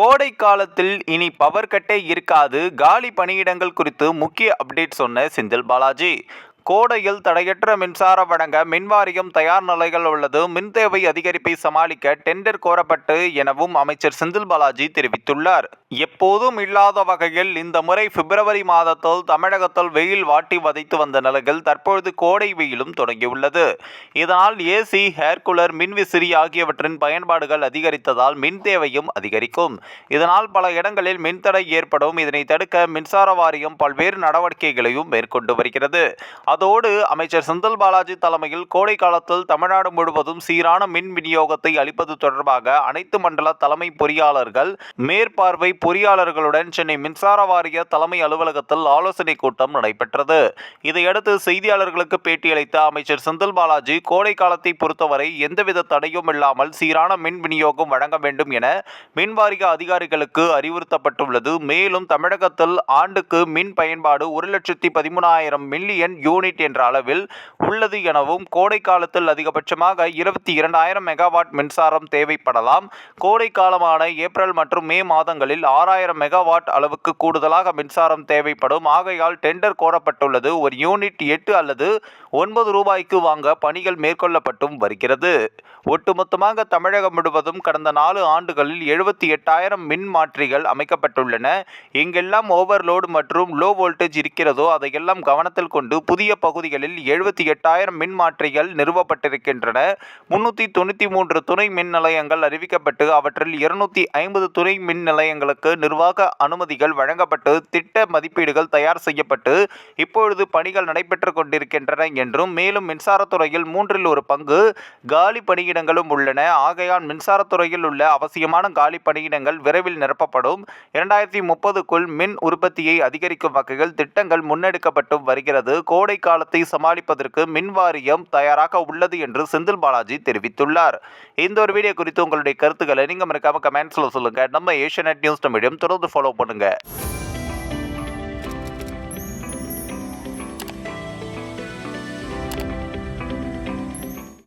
கோடை காலத்தில் இனி பவர் கட்டே இருக்காது. காலி பணியிடங்கள் குறித்து முக்கிய அப்டேட் சொன்ன செந்தில் பாலாஜி. கோடையில் தடையற்ற மின்சாரம் வழங்க மின்வாரியம் தயார் நிலைகள் உள்ளது. மின் தேவை அதிகரிப்பை சமாளிக்க டெண்டர் கோரப்பட்டு எனவும் அமைச்சர் செந்தில் பாலாஜி தெரிவித்துள்ளார். எப்போதும் இல்லாத வகையில் இந்த முறை பிப்ரவரி மாதத்தில் தமிழகத்தில் வெயில் வாட்டி வதைத்து வந்த நிலையில் தற்பொழுது கோடை வெயிலும் தொடங்கியுள்ளது. இதனால் ஏசி ஹேர் கூலர் மின்விசிறி ஆகியவற்றின் பயன்பாடுகள் அதிகரித்ததால் மின் தேவையும் அதிகரிக்கும். இதனால் பல இடங்களில் மின்தடை ஏற்படும். இதனை தடுக்க மின்சார வாரியம் பல்வேறு நடவடிக்கைகளையும் மேற்கொண்டு வருகிறது. அதோடு அமைச்சர் செந்தில் பாலாஜி தலைமையில் கோடை காலத்தில் தமிழ்நாடு முழுவதும் சீரான மின் விநியோகத்தை அளிப்பது தொடர்பாக அனைத்து மண்டல தலைமை பொறியாளர்கள் மேற்பார்வை பொறியாளர்களுடன் சென்னை மின்சார வாரிய தலைமை அலுவலகத்தில் ஆலோசனை கூட்டம் நடைபெற்றது. இதையடுத்து செய்தியாளர்களுக்கு பேட்டியளித்த அமைச்சர் செந்தில் பாலாஜி கோடை காலத்தை பொறுத்தவரை எந்தவித தடையும் இல்லாமல் சீரான மின் விநியோகம் வழங்க வேண்டும் என மின்வாரிய அதிகாரிகளுக்கு அறிவுறுத்தப்பட்டுள்ளது. மேலும் தமிழகத்தில் ஆண்டுக்கு மின் பயன்பாடு ஒரு லட்சத்தி பதிமூணாயிரம் மில்லியன் யூ யூனிட் என்ற அளவில் உள்ளது எனவும் கோடை காலத்தில் அதிகபட்சமாக இருபத்தி இரண்டாயிரம் மெகாவாட் மின்சாரம் தேவைப்படலாம். கோடை காலமான ஏப்ரல் மற்றும் மே மாதங்களில் ஆறாயிரம் மெகாவாட் அளவுக்கு கூடுதலாக மின்சாரம் தேவைப்படும். ஆகையால் டெண்டர் கோரப்பட்டுள்ளது. ஒரு யூனிட் எட்டு அல்லது ஒன்பது ரூபாய்க்கு வாங்க பணிகள் மேற்கொள்ளப்பட்டும் வருகிறது. ஒட்டுமொத்தமாக தமிழகம் முழுவதும் கடந்த நாலு ஆண்டுகளில் எழுபத்தி எட்டாயிரம் மின் மாற்றிகள் அமைக்கப்பட்டுள்ளன. எங்கெல்லாம் ஓவர்லோடு மற்றும் லோ வோல்டேஜ் இருக்கிறதோ அதையெல்லாம் கவனத்தில் கொண்டு புதிய பகுதிகளில் எழுபத்தி எட்டாயிரம் மின் மாற்றிகள் நிறுவப்பட்டிருக்கின்றன. முன்னூற்றி தொண்ணூற்றி மூன்று துணை மின் நிலையங்கள் அறிவிக்கப்பட்டு அவற்றில் இருநூத்தி ஐம்பது துணை மின் நிலையங்களுக்கு நிர்வாக அனுமதிகள் வழங்கப்பட்டு திட்ட மதிப்பீடுகள் தயார் செய்யப்பட்டு இப்பொழுது பணிகள் நடைபெற்று கொண்டிருக்கின்றன என்றும் மேலும் மின்சாரத்துறையில் மூன்றில் ஒரு பங்கு காலி பணியிடங்களும் உள்ளன. ஆகையால் மின்சாரத்துறையில் உள்ள அவசியமான காலி பணியிடங்கள் விரைவில் நிரப்பப்படும். இரண்டாயிரத்தி முப்பதுக்குள் மின் உற்பத்தியை அதிகரிக்கும் வகையில் திட்டங்கள் முன்னெடுக்கப்பட்டு வருகிறது. கோடை காலத்தை சமாளிப்பதற்கு மின் வாரியம் தயாராக உள்ளது என்று செந்தில் பாலாஜி தெரிவித்துள்ளார். இந்த ஒரு வீடியோ குறித்து உங்களுடைய கருத்துக்களை நீங்கள் மறக்காம கமெண்ட்ஸில் சொல்லுங்கள் நம்ம ஏஷியநெட் நியூஸ் மீடியம் தொடர்ந்து ஃபாலோ பண்ணுங்கள்